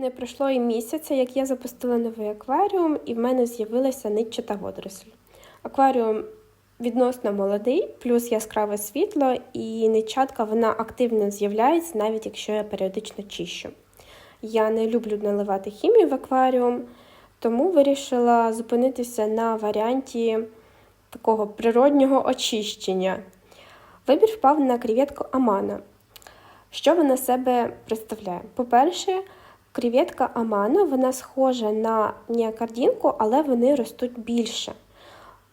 Не пройшло і місяця, як я запустила новий акваріум, і в мене з'явилася нитчата водоросль. Акваріум відносно молодий, плюс яскраве світло, і нитчатка вона активно з'являється, навіть якщо я періодично чищу. Я не люблю наливати хімію в акваріум, тому вирішила зупинитися на варіанті такого природнього очищення. Вибір впав на креветку Амана. Що вона себе представляє? По-перше, креветка Амано вона схожа на неокардінку, але вони ростуть більше.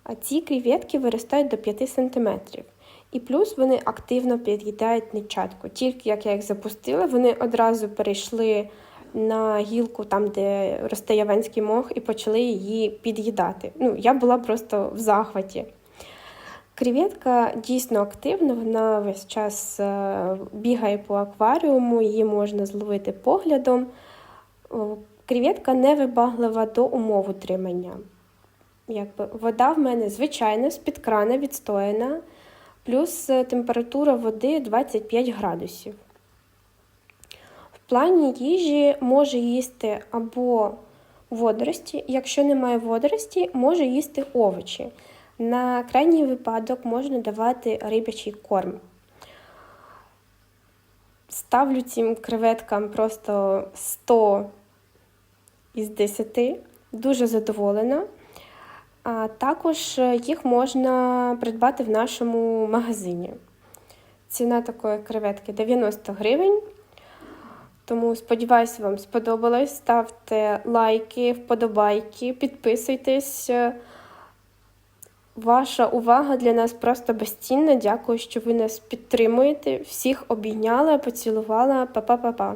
А ці креветки виростають до 5 см. І плюс вони активно під'їдають нитчатку. Тільки як я їх запустила, вони одразу перейшли на гілку, там, де росте яванський мох, і почали її під'їдати. Ну, я була просто в захваті. Креветка дійсно активна, вона весь час е, бігає по акваріуму, її можна зловити поглядом. Креветка невибаглива до умов утримання. Якби вода в мене звичайна, з-під крана відстояна, плюс е, температура води 25 градусів. В плані їжі може їсти або водорості, якщо немає водорості, може їсти овочі. На крайній випадок можна давати рибячий корм. Ставлю цим креветкам просто 100 із 10. Дуже задоволена. А також їх можна придбати в нашому магазині. Ціна такої креветки 90 гривень. Тому сподіваюся, вам сподобалось. Ставте лайки, вподобайки, підписуйтесь. Ваша увага для нас просто безцінна. Дякую, що ви нас підтримуєте. Всіх обійняла, поцілувала. Па-па-па-па.